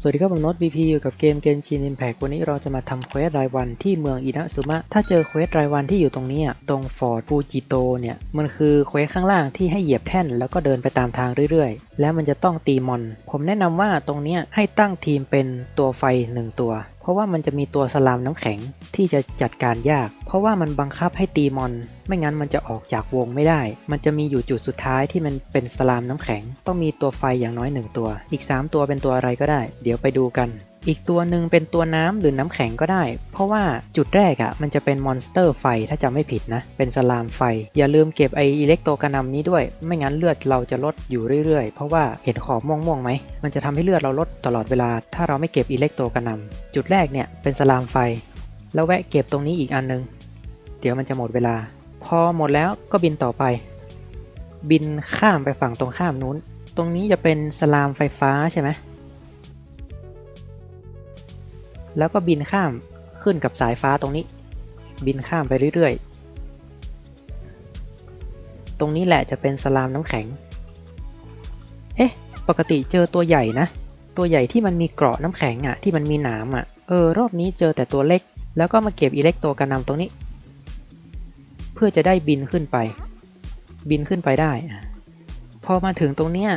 สวัสดีครับผมน็อต VP อยู่กับเกมเกนชิน Impact วันนี้เราจะมาทำเควสรายวันที่เมืองอินะซุมะ ถ้าเจอเควสรายวันที่อยู่ตรงนี้ตรงฟอร์ดฟูจิโตเนี่ย มันคือเควสข้างล่างที่ให้เหยียบแท่นแล้วก็เดินไปตามทางเรื่อยๆ แล้วมันจะต้องตีมอน ผมแนะนำว่าตรงนี้ให้ตั้งทีมเป็นตัวไฟหนึ่งตัว ราะว่ามันจะมีตัวสลามน้ำแข็งที่จะจัดการยาก เพราะว่ามันบังคับให้ตีมอน ไม่งั้นมันจะออกจากวงไม่ได้ มันจะมีอยู่จุดสุดท้ายที่มันเป็นสลามน้ำแข็ง ต้องมีตัวไฟอย่างน้อยหนึ่งตัว อีก 3 ตัวเป็นตัวอะไรก็ได้ เดี๋ยวไปดูกัน อีกตัวหนึ่งเป็นตัวน้ำหรือน้ำแข็งก็ได้ เพราะว่าจุดแรกอะ่ะมันจะเป็นมอนสเตอร์ไฟถ้าจำไม่ผิดนะ เป็นสลามไฟ อย่าลืมเก็บไออิเล็กโตกระนำนี้ด้วย ไม่งั้นเลือดเราจะลดอยู่เรื่อยๆ เพราะว่าเห็นขอบม่วงๆไหม มันจะทำให้เลือดเราลดตลอดเวลา ถ้าเราไม่เก็บอิเล็กโตกระนำจุดแรกเนี่ยเป็นสลามไฟ แล้วแวะเก็บตรงนี้อีกอันนึง เดี๋ยวมันจะหมดเวลา พอหมดแล้วก็บินต่อไป บินข้ามไปฝั่งตรงข้ามนู้น ตรงนี้จะเป็นสลามไฟฟ้าใช่ไหม แล้วก็บินข้ามขึ้นกับสายฟ้าตรงนี้ บินข้ามไปเรื่อยๆ ตรงนี้แหละจะเป็นสลามน้ำแข็ง เอ๊ะ ปกติเจอตัวใหญ่นะ ตัวใหญ่ที่มันมีเกราะน้ำแข็งอะ่ะ ที่มันมีหนามอะ่ะ เออ รอบนี้เจอแต่ตัวเล็ก แล้วก็มาเก็บอิเล็กโตกระนำตรงนี้ เพื่อจะได้บินขึ้นไป บินขึ้นไปได้ พอมาถึงตรงเนี้ย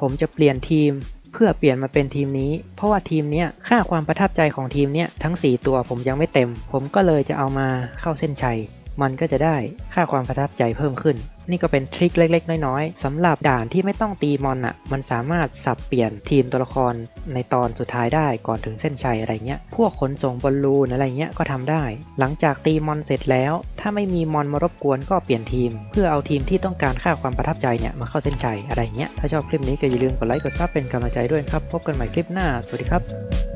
ผมจะเปลี่ยนทีม เพื่อเปลี่ยนมาเป็นทีมนี้ เพราะว่าทีมเนี้ยค่าความประทับใจของทีมเนี้ยทั้ง 4 ตัวผมยังไม่เต็ม ผมก็เลยจะเอามาเข้าเส้นชัย มันก็จะได้ค่าความประทับใจเพิ่มขึ้น นี่ก็เป็นทริคเล็ก ๆ น้อยๆสำหรับด่านที่ไม่ต้องตีมอนอะ มันสามารถสับเปลี่ยนทีมตัวละครในตอนสุดท้ายได้ก่อนถึงเส้นชัยอะไรเงี้ย พวกขนส่งบอลลูนอะไรเงี้ยก็ทำได้ หลังจากตีมอนเสร็จแล้ว ถ้าไม่มีมอนมารบกวนก็เปลี่ยนทีม เพื่อเอาทีมที่ต้องการค่าความประทับใจเนี่ยมาเข้าเส้นชัยอะไรเงี้ย ถ้าชอบคลิปนี้ก็อย่าลืมกดไลค์กดซับเป็นกำลังใจด้วยนะครับ พบกันใหม่คลิปหน้า สวัสดีครับ